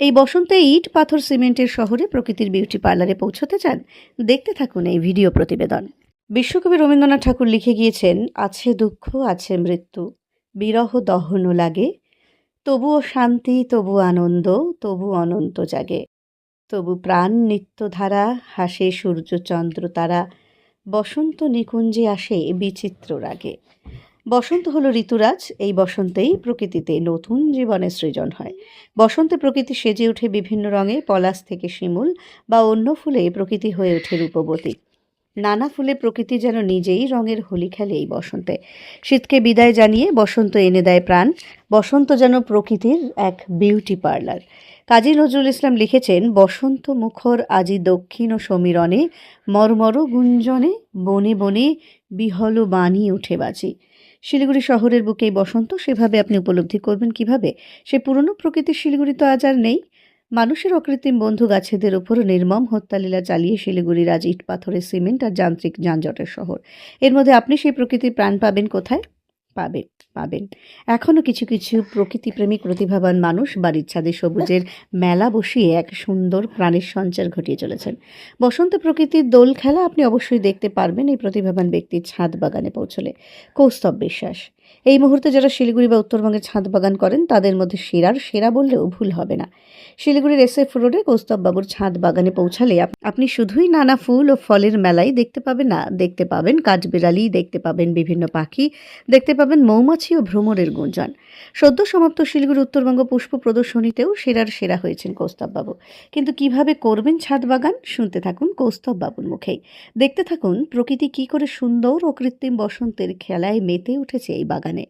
এই বসন্তে ইট, পাথর, সিমেন্টের শহরে প্রকৃতির বিউটি পার্লারে পৌঁছতে চান, দেখতে থাকুন এই ভিডিও প্রতিবেদন। বিশ্বকবি রবীন্দ্রনাথ ঠাকুর লিখে গিয়েছেন, আছে দুঃখ, আছে মৃত্যু, বিরহ দহন লাগে, তবুও শান্তি, তবু আনন্দ, তবু অনন্ত জাগে। তবু প্রাণ নিত্যধারা হাসে সূর্য চন্দ্র তারা, বসন্ত নিকুঞ্জে আসে বিচিত্র রাগে। বসন্ত হলো ঋতুরাজ, এই বসন্তেই প্রকৃতিতে নতুন জীবনের সৃজন হয়। বসন্তে প্রকৃতি সেজে ওঠে বিভিন্ন রঙে পলাশ থেকে শিমুল বা অন্য ফুলে প্রকৃতি হয়ে ওঠে রূপবতী। নানা ফুলে প্রকৃতি যেন নিজেই রঙের হোলি খেলে এই বসন্তে। শীতকে বিদায় জানিয়ে বসন্ত এনে দেয় প্রাণ। বসন্ত যেন প্রকৃতির এক বিউটি পার্লার। কাজী নজরুল ইসলাম লিখেছেন, বসন্ত মুখর আজি দক্ষিণ ও সমীরণে, মর্মর গুঞ্জনে বনে বনে বিহল বাণী উঠে বাজি। শিলিগুড়ি শহরের বুকেই বসন্ত, সেভাবে আপনি উপলব্ধি করবেন কীভাবে? সে পুরনো প্রকৃতির শিলিগুড়ি তো আজ আর নেই। মানুষের অকৃত্রিম বন্ধু গাছেদের উপর নির্মম হত্যালীলা চালিয়ে শিলিগুড়ির আজ ইট পাথরের সিমেন্ট আর যান্ত্রিক যানজটের শহর। এর মধ্যে আপনি সেই প্রকৃতির প্রাণ পাবেন কোথায়? পাবেন পাবেন। এখনও কিছু কিছু প্রকৃতিপ্রেমিক প্রতিভাবান মানুষ বাড়ির ছাদে সবুজের মেলা বসিয়ে এক সুন্দর প্রাণীর সঞ্চার ঘটিয়ে চলেছেন। বসন্ত প্রকৃতির দোল খেলা আপনি অবশ্যই দেখতে পারবেন এই প্রতিভাবান ব্যক্তির ছাদ বাগানে পৌঁছলে। কৌস্তব বিশ্বাস। এই মুহূর্তে যারা শিলিগুড়ি বা উত্তরবঙ্গে ছাদ বাগান করেন, তাদের মধ্যে সেরার সেরা বললেও ভুল হবে না। শিলিগুড়ির এস এফ রোডে কৌস্তববাবুর ছাদ বাগানে পৌঁছালে আপনি শুধুই নানা ফুল ও ফলের মেলাই দেখতে পাবেন না, দেখতে পাবেন কাঠবিড়ালি, দেখতে পাবেন বিভিন্ন পাখি, দেখতে পাবেন মৌমাছি ও ভ্রমরের গুঞ্জন। সদ্য সমাপ্ত শিলিগুড়ি উত্তরবঙ্গ পুষ্প প্রদর্শনীতেও সেরার সেরা হয়েছেন কৌস্তববাবু। কিন্তু কীভাবে করবেন ছাদ বাগান, শুনতে থাকুন কৌস্তববাবুর মুখেই। দেখতে থাকুন প্রকৃতি কি করে সুন্দর ও কৃত্রিম বসন্তের খেলায় মেতে উঠেছে এই বাগানে।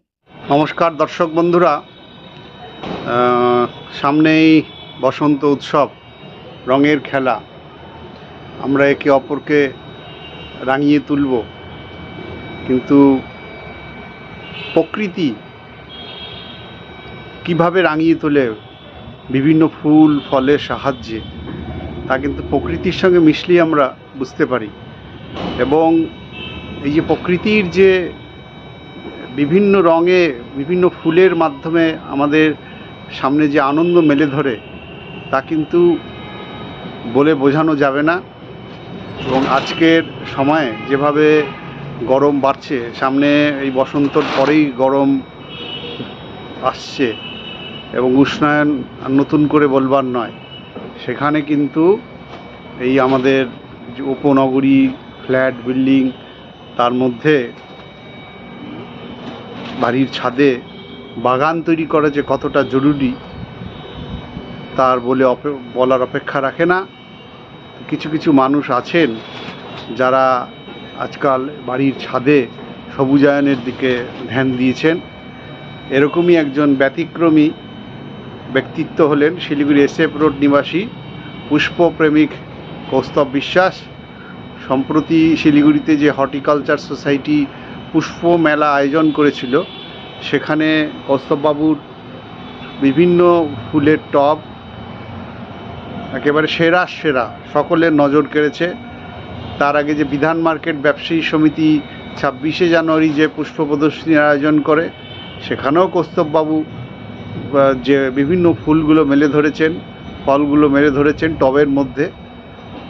নমস্কার দর্শক বন্ধুরা। সামনেই বসন্ত উৎসব, রঙের খেলা। আমরা একে অপরকে রাঙিয়ে তুলব। কিন্তু প্রকৃতি কীভাবে রাঙিয়ে তোলে, বিভিন্ন ফুল, ফলের সাহায্যে, তা কিন্তু প্রকৃতির সঙ্গে মিশলেই আমরা বুঝতে পারি। এবং এই যে প্রকৃতির যে বিভিন্ন রঙে, বিভিন্ন ফুলের মাধ্যমে আমাদের সামনে যে আনন্দ মেলে ধরে, তা কিন্তু বলে বোঝানো যাবে না। এবং আজকের সময়ে যেভাবে গরম বাড়ছে, সামনে এই বসন্তর পরেই গরম আসছে এবং উষ্ণায়ন নতুন করে বলবার নয়, সেখানে কিন্তু এই আমাদের যে উপনগরী, ফ্ল্যাট, বিল্ডিং, তার মধ্যে বাড়ির ছাদে বাগান তৈরি করা যে কতটা জরুরি, তার বলে বলার অপেক্ষা রাখে না। কিছু কিছু মানুষ আছেন যারা আজকাল বাড়ির ছাদে সবুজায়নের দিকে ধ্যান দিয়েছেন। এরকমই একজন ব্যতিক্রমী ব্যক্তিত্ব হলেন শিলিগুড়ি এসএফ রোড নিবাসী পুষ্পপ্রেমিক কৌস্তব বিশ্বাস। সম্প্রতি শিলিগুড়িতে যে হর্টিকালচার সোসাইটি পুষ্প মেলা আয়োজন করেছিল। সেখানে কৌস্তববাবুর বিভিন্ন ফুলের টব, একেবারে সেরা সেরা, সকলের নজর কেড়েছে। তার আগে যে বিধান মার্কেট ব্যবসায়ী সমিতি ছাব্বিশে জানুয়ারি যে পুষ্প প্রদর্শনীর আয়োজন করে, সেখানেও কৌস্তববাবু যে বিভিন্ন ফুলগুলো মেলে ধরেছেন, ফলগুলো মেলে ধরেছেন টবের মধ্যে,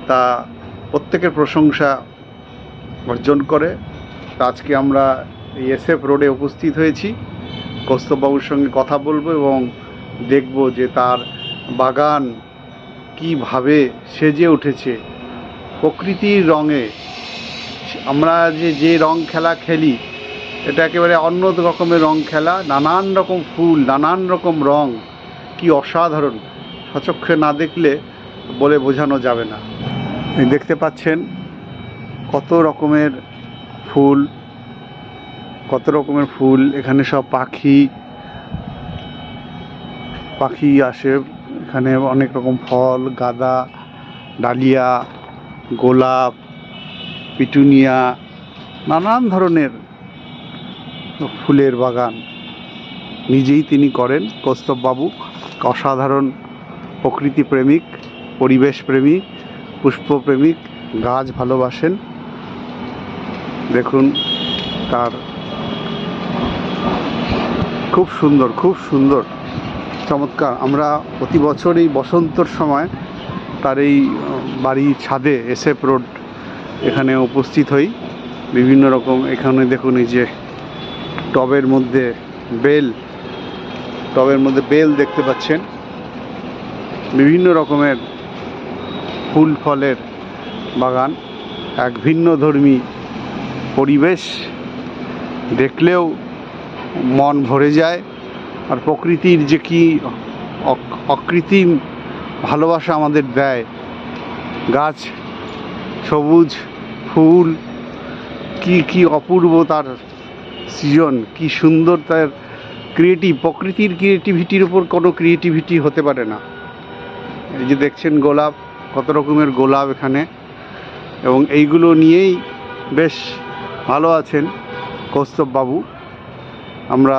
তা প্রত্যেকের প্রশংসা অর্জন করে। আজকে আমরা এসএফ রোডে উপস্থিত হয়েছি। কৌস্তববাবুর সঙ্গে কথা বলব এবং দেখব যে তার বাগান কীভাবে সেজে উঠেছে। প্রকৃতির রঙে। আমরা যে যে রং খেলা খেলি, এটা একেবারে অন্য রকমের রং খেলা, নানান রকম ফুল, নানান রকম রং। কি অসাধারণ। সচক্ষে না দেখলে বলে বোঝানো যাবে না। দেখতে পাচ্ছেন কত রকমের ফুল, কত রকমের ফুল, এখানে সব পাখি পাখি আসে, এখানে অনেক রকম ফল, গাঁদা, ডালিয়া, গোলাপ, পিটুনিয়া, নানান ধরনের ফুলের বাগান। নিজেই তিনি করেন কৌস্তববাবু অসাধারণ প্রকৃতি প্রেমিক পরিবেশ প্রেমী পুষ্পপ্রেমিক, গাছ ভালোবাসেন। দেখুন, তার খুব সুন্দর খুব সুন্দর, চমৎকার। আমরা প্রতি বছর এই বসন্তর সময় তার এই বাড়ির ছাদে এসএফ রোড এখানে উপস্থিত হই। বিভিন্ন রকম, এখানে দেখুন এই যে টবের মধ্যে বেল, টবের মধ্যে বেল দেখতে পাচ্ছেন। বিভিন্ন রকমের ফুল ফলের বাগান, এক ভিন্ন ধর্মী পরিবেশ দেখলেও মন ভরে যায় আর প্রকৃতির যে কি অক- অকৃত্রিম ভালোবাসা আমাদের দেয়। গাছ, সবুজ, ফুল, কি কি অপূর্ব তার সৃজন, কি সুন্দর তার ক্রিয়েটিভ প্রকৃতির ক্রিয়েটিভিটির উপর কোনো ক্রিয়েটিভিটি হতে পারে না। এই যে দেখছেন গোলাপ, কত রকমের গোলাপ এখানে। এবং এইগুলো নিয়েই বেশ ভালো আছেন কৌস্তব বাবু। আমরা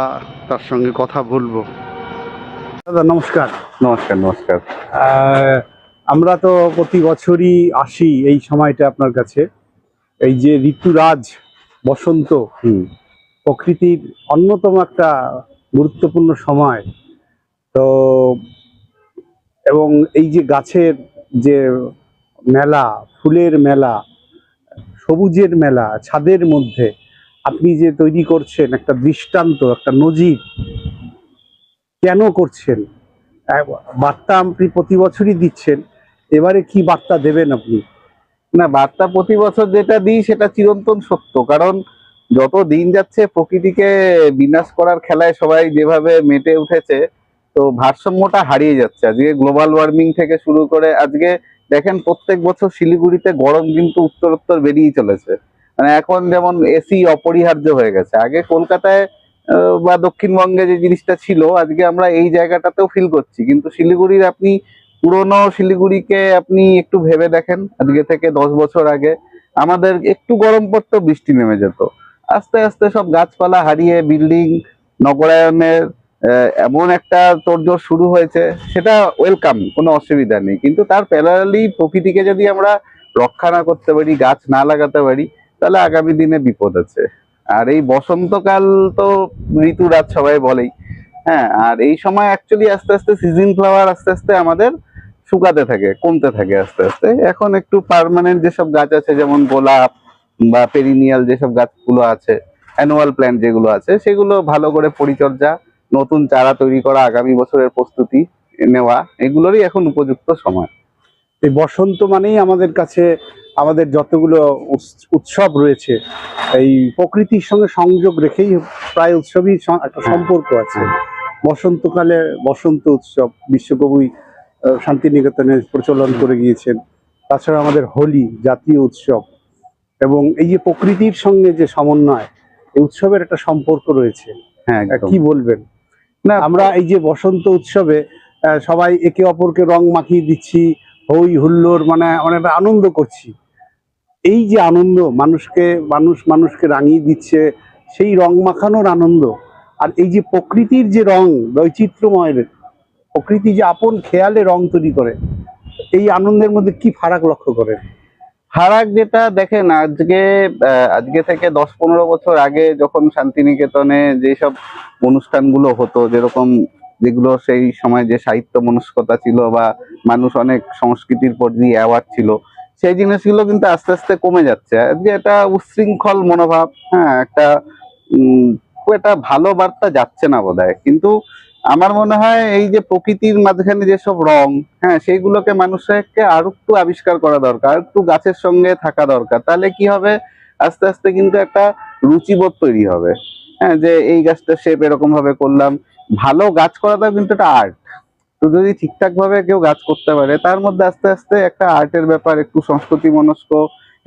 তার সঙ্গে কথা বলব। দাদা নমস্কার। নমস্কার নমস্কার। আমরা তো প্রতি বছরই আসি এই সময়টা আপনার কাছে। এই যে ঋতুরাজ বসন্ত হুম। প্রকৃতির অন্যতম একটা গুরুত্বপূর্ণ সময়। তো এবং এই যে গাছের যে মেলা ফুলের মেলা সবুজের মেলা, ছাদের মধ্যে। আপনি যে তৈরি করছেন একটা দৃষ্টান্ত, একটা নজির, কেন করছেন? বার্তা আপনি প্রতি বছরই দিচ্ছেন, এবারে কি বার্তা দেবেন আপনি? না, বার্তা প্রতি বছর যেটা দিই সেটা চিরন্তন সত্য, কারণ যত দিন যাচ্ছে প্রকৃতিকে বিনাশ করার খেলায় সবাই যেভাবে মেতে উঠেছে, তো ভারসাম্যটা হারিয়ে যাচ্ছে। আজকে গ্লোবাল ওয়ার্মিং থেকে শুরু করে আজকে দেখেন প্রত্যেক বছর শিলিগুড়িতে গরম কিন্তু উত্তরোত্তর বেরিয়ে চলেছে। মানে এখন যেমন এসি অপরিহার্য হয়ে গেছে। আগে কলকাতায় বা দক্ষিণবঙ্গে যে জিনিসটা ছিল, আজকে আমরা এই জায়গাটাতেও ফিল করছি। কিন্তু শিলিগুড়ির আপনি, পুরনো শিলিগুড়িকে আপনি একটু ভেবে দেখেন, আজকে থেকে দশ বছর আগে। আমাদের একটু গরম পড়তো বৃষ্টি নেমে যেত। আস্তে আস্তে সব গাছপালা হারিয়ে বিল্ডিং নগরায়নের এমন একটা তোড়জোড় শুরু হয়েছে, সেটা ওয়েলকাম কোনো অসুবিধা নেই। কিন্তু তার প্যারালি প্রকৃতিকে যদি আমরা রক্ষা না করতে পারি, গাছ না লাগাতে পারি, তাহলে আগামী দিনে বিপদ আছে। আর এই বসন্তকাল তো ঋতুরাজ সবাই বলেই। হ্যাঁ আর এই সময় অ্যাকচুয়ালি আস্তে আস্তে সিজন ফ্লাওয়ার আস্তে আস্তে আমাদের শুকাতে থাকে, কমতে থাকে আস্তে আস্তে। এখন একটু পারমানেন্ট যেসব গাছ আছে, যেমন গোলাপ বা পেরিনিয়াল যেসব গাছগুলো আছে অ্যানুয়াল প্ল্যান্ট যেগুলো আছে, সেগুলো ভালো করে পরিচর্যা নতুন চারা তৈরি করা আগামী বছরের প্রস্তুতি নেওয়া এগুলোরই এখন উপযুক্ত সময়। এই বসন্ত মানেই আমাদের কাছে আমাদের যতগুলো উৎসব রয়েছে এই প্রকৃতির সঙ্গে সংযোগ রেখেই প্রায় উৎসবই একটা। সম্পর্ক আছে। বসন্তকালে বসন্ত উৎসব বিশ্বকবি শান্তিনিকেতনে প্রচলন করে গিয়েছেন। তাছাড়া আমাদের হোলি জাতীয় উৎসব এবং এই যে প্রকৃতির সঙ্গে যে সমন্বয় এই উৎসবের একটা সম্পর্ক রয়েছে। হ্যাঁ কি বলবেন? না, আমরা এই যে বসন্ত উৎসবে সবাই একে অপরকে রং মাখিয়ে দিচ্ছি, হই হুল্লোড় মানে অনেকটা আনন্দ করছি। এই যে আনন্দ, মানুষকে, মানুষ মানুষকে রাঙিয়ে দিচ্ছে, সেই রং মাখানোর আনন্দ। আর এই যে প্রকৃতির যে রং বৈচিত্র্যময় প্রকৃতি যে আপন খেয়ালে রং তৈরি করে, এই আনন্দের মধ্যে কি ফারাক লক্ষ্য করে ফারাক যেটা দেখেন, আজকে আজকে থেকে দশ পনেরো বছর আগে যখন শান্তিনিকেতনে যেসব অনুষ্ঠানগুলো হতো, যেরকম যেগুলো সেই সময় যে সাহিত্য মনস্কতা ছিল বা মানুষ অনেক সংস্কৃতির প্রতি অ্যাওয়ার্ড ছিল, সেই জিনিসগুলো কিন্তু আস্তে আস্তে কমে যাচ্ছে। আজকে এটা উচ্ছৃঙ্খল মনোভাব হ্যাঁ একটা খুব একটা ভালো বার্তা যাচ্ছে না বোধহয়। কিন্তু আমার মনে হয় এই যে প্রকৃতির মাঝখানে যেসব রং হ্যাঁ সেইগুলোকে মানুষকে আরও একটু আবিষ্কার করা দরকার একটু গাছের সঙ্গে থাকা দরকার। তাহলে কি হবে? আস্তে আস্তে কিন্তু একটা রুচিবোধ তৈরি হবে। হ্যাঁ যে এই গাছটা শেপ এরকম ভাবে করলাম। ভালো গাছ করাটাও কিন্তু একটা আর্ট তো যদি ঠিকঠাক ভাবে কেউ গাছ করতে পারে, তার মধ্যে আস্তে আস্তে একটা আর্টের ব্যাপার, একটু সংস্কৃতি মনস্ক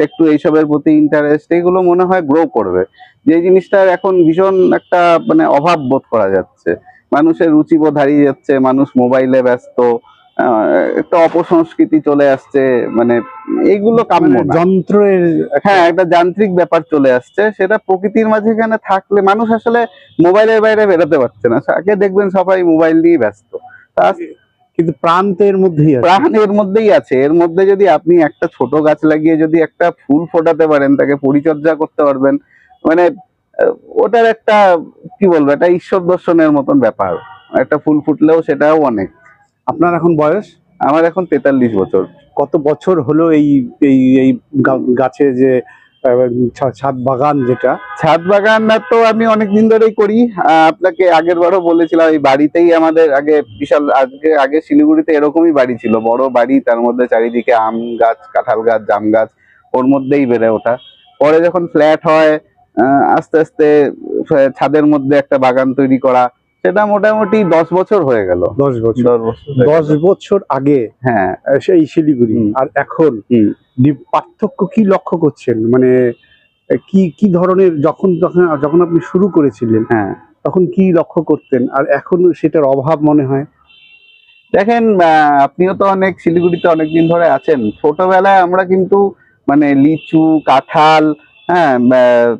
একটু এইসবের প্রতি ইন্টারেস্ট এইগুলো মনে হয় গ্রো করবে। যে জিনিসটার এখন ভীষণ একটা মানে অভাব বোধ করা যাচ্ছে। মানুষের রুচিবোধ হারিয়ে যাচ্ছে মানুষ মোবাইলে ব্যস্ত একটা অপসংস্কৃতি চলে আসছে মানে এইগুলো কাম্য মানে যন্ত্রের হ্যাঁ একটা যান্ত্রিক ব্যাপার চলে আসছে সেটা প্রকৃতির মাঝখানে থাকলে মানুষ আসলে মোবাইলের বাইরে বেরোতে পারছে না। আগে দেখবেন সবাই মোবাইল নিয়ে ব্যস্ত। তা কিন্তু প্রান্তের মধ্যেই আছে। প্রাণ এর মধ্যেই আছে। এর মধ্যে যদি আপনি একটা ছোট গাছ লাগিয়ে যদি একটা ফুল ফোটাতে পারেন তাকে পরিচর্যা করতে পারবেন। মানে ওটার একটা কি বলব একটা ঈশ্বর দর্শনের মতন ব্যাপার। একটা ফুল ফুটলেও সেটাও অনেক। আপনার এখন বয়স? আমার এখন তেতাল্লিশ বছর। কত বছর হলো এই এই গাছে যে ছাদ বাগান যেটা। ছাদ বাগান তো আমি অনেক দিন ধরেই করি। আহ, আপনাকে আগের বারও বলেছিলাম এই বাড়িতেই আমাদের আগে বিশাল আজকে আগে শিলিগুড়িতে এরকমই বাড়ি ছিল। বড় বাড়ি তার মধ্যে চারিদিকে আম গাছ কাঁঠাল গাছ জাম গাছ ওর মধ্যেই বেড়ে ওঠা। পরে যখন ফ্ল্যাট হয় আহ, আস্তে আস্তে ছাদের মধ্যে একটা বাগান তৈরি করা সেটা মোটামুটি দশ বছর হয়ে গেল। দশ বছর। দশ বছর আগে হ্যাঁ। সেই শিলিগুড়ি আর এখন পার্থক্য কি লক্ষ্য করছেন? মানে কি কি ধরনের যখন যখন যখন আপনি শুরু করেছিলেন হ্যাঁ তখন কি লক্ষ্য করতেন? আর এখন সেটার অভাব মনে হয়? দেখেন আপনিও তো অনেক শিলিগুড়িতে অনেকদিন ধরে আছেন। ছোটবেলায় আমরা কিন্তু মানে লিচু, কাঁঠাল হ্যাঁ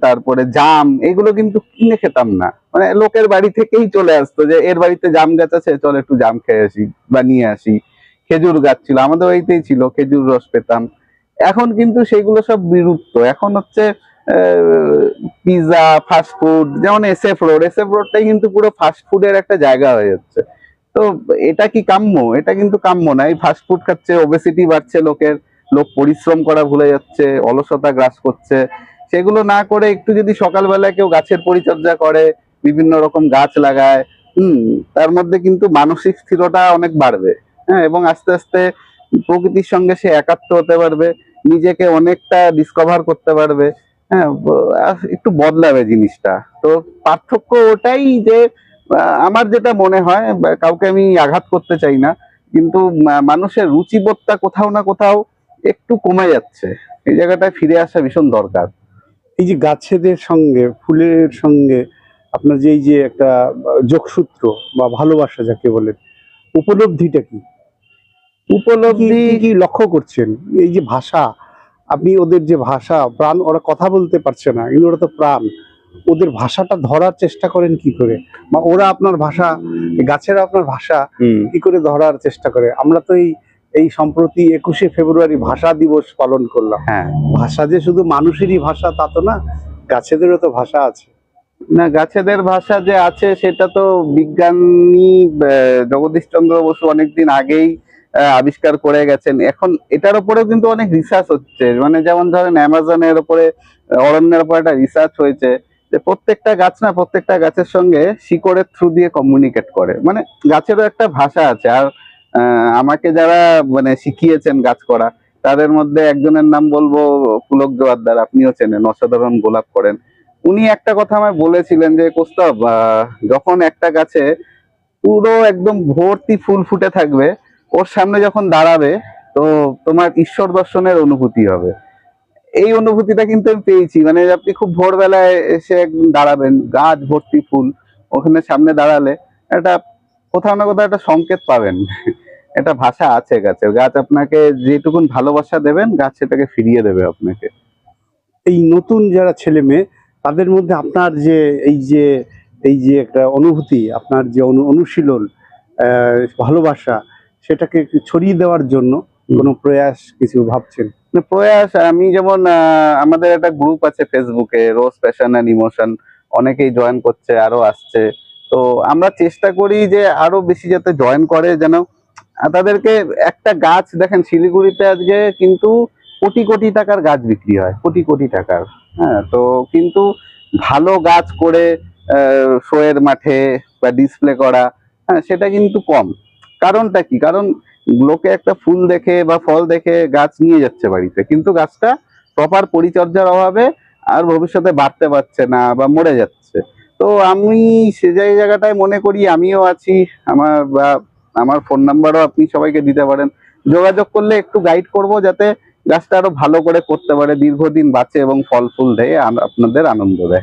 তারপরে জাম, এগুলো কিন্তু কিনে খেতাম না। মানে লোকের বাড়ি থেকেই চলে আসতো যে, এর বাড়িতে জাম গাছ আছে, চল একটু জাম খেয়ে আসি বা নিয়ে আসি। খেজুর গাছ ছিল, আমাদের বাড়িতেই ছিল, খেজুর রস পেতাম। এখন কিন্তু সেগুলো সব বিলুপ্ত। এখন হচ্ছে পিৎজা ফাস্টফুড যেমন S F road S F রোডটাই কিন্তু পুরো ফাস্ট ফুডের একটা জায়গা হয়ে যাচ্ছে। তো এটা কি কাম্য? এটা কিন্তু কাম্য না। এই ফাস্টফুড খাচ্ছে ওবেসিটি বাড়ছে, লোকের, লোক পরিশ্রম করা ভুলে যাচ্ছে, অলসতা গ্রাস করছে। সেগুলো না করে একটু যদি সকালবেলা কেউ গাছের পরিচর্যা করে, বিভিন্ন রকম গাছ লাগায়, হুম, তার মধ্যে কিন্তু মানসিক স্থিরতা অনেক বাড়বে। হ্যাঁ এবং আস্তে আস্তে প্রকৃতির সঙ্গে সে একাত্ম হতে পারবে। নিজেকে অনেকটা ডিসকভার করতে পারবে। হ্যাঁ একটু বদলাবে জিনিসটা। তো পার্থক্য ওটাই যে আমার যেটা মনে হয় কাউকে আমি আঘাত করতে চাই না, কিন্তু মানুষের রুচিবোধটা কোথাও না কোথাও একটু কমে যাচ্ছে। এই জায়গাটায় ফিরে আসা ভীষণ দরকার। এই যে গাছেদের সঙ্গে, ফুলের সঙ্গে আপনার যে এই যে একটা যোগসূত্র বা ভালোবাসা যাকে বলেন উপলব্ধিটা কি? উপলব্ধি কি- লক্ষ্য করছেন? এই যে ভাষা আপনি ওদের যে ভাষা প্রাণ ওরা কথা বলতে পারছে না কিন্তু ওরা তো প্রাণ। ওদের ভাষাটা ধরার চেষ্টা করেন কি করে? বা ওরা আপনার ভাষা গাছেরা আপনার ভাষা কি করে ধরার চেষ্টা করে? আমরা তো এই এই সম্প্রতি একুশে ফেব্রুয়ারি ভাষা দিবস পালন করলাম। হ্যাঁ। ভাষা যে শুধু মানুষেরই ভাষা তা তো না গাছেদেরও তো ভাষা আছে। না গাছেদের ভাষা যে আছে সেটা তো বিজ্ঞানী আহ, জগদীশচন্দ্র বসু অনেকদিন আগেই আবিষ্কার করে গেছেন। এখন এটার উপরেও কিন্তু অনেক রিসার্চ হচ্ছে। মানে যেমন ধরেন অ্যামাজনের উপরে অরণ্যের উপরে একটা রিসার্চ হয়েছে যে প্রত্যেকটা গাছ না, প্রত্যেকটা গাছের সঙ্গে শিকড়ের থ্রু দিয়ে কমিউনিকেট করে। মানে গাছেরও একটা ভাষা আছে। আর আমাকে যারা মানে শিখিয়েছেন গাছ করা, তাদের মধ্যে একজনের নাম বলব পুলক জোয়ারদার, আপনিও চেনেন, অসাধারণ গোলাপ করেন। উনি একটা কথা আমায় বলেছিলেন যে, কোস্তব যখন একটা গাছে পুরো একদম ভর্তি ফুল ফুটে থাকবে ওর সামনে যখন দাঁড়াবে, তো তোমার ঈশ্বর দর্শনের অনুভূতি হবে। এই অনুভূতিটা কিন্তু আমি পেয়েছি। মানে আপনি খুব ভোরবেলায় এসে দাঁড়াবেন, গাছ ভর্তি ফুল, ওখানে সামনে দাঁড়ালে একটা কোথাও না কোথাও একটা সংকেত পাবেন। একটা ভাষা আছে গাছের গাছ আপনাকে যেটুকুন ভালোবাসা দেবেন, গাছ সেটাকে ফিরিয়ে দেবে আপনাকে। এই নতুন যারা ছেলে মেয়ে, তাদের মধ্যে আপনার যে এই যে এই যে একটা অনুভূতি, আপনার যে অনু- অনুশীলন ভালোবাসা সেটাকে ছড়িয়ে দেওয়ার জন্য কোনো প্রয়াস কিছু ভাবছেন? প্রয়াস আমি যেমন আমাদের একটা গ্রুপ আছে ফেসবুকে রোজ প্যাশন অ্যান্ড ইমোশন অনেকেই জয়েন করছে আরও আসছে। তো আমরা চেষ্টা করি যে আরও বেশি যাতে জয়েন করে যেন তাদেরকে একটা গাছ দেখেন শিলিগুড়িতে আজকে কিন্তু কোটি কোটি টাকার গাছ বিক্রি হয় কোটি কোটি টাকার হ্যাঁ তো কিন্তু ভালো গাছ করে শোয়ের মাঠে বা ডিসপ্লে করা হ্যাঁ সেটা কিন্তু কম। কারণটা কি? কারণ লোকে একটা ফুল দেখে বা ফল দেখে গাছ নিয়ে যাচ্ছে বাড়িতে, কিন্তু গাছটা প্রপার পরিচর্যার অভাবে আর ভবিষ্যতে বাড়তে পারছে না বা মরে যাচ্ছে। তো আমি সে জায়- জায়গাটায় মনে করি, আমিও আছি, আমার বা আমার ফোন নাম্বারও আপনি সবাইকে দিতে পারেন। যোগাযোগ করলে একটু গাইড করব যাতে গাছটা আরও ভালো করে করতে পারে, দীর্ঘদিন বাঁচে এবং ফল ফুল দেয় আপনাদের আনন্দ দেয়।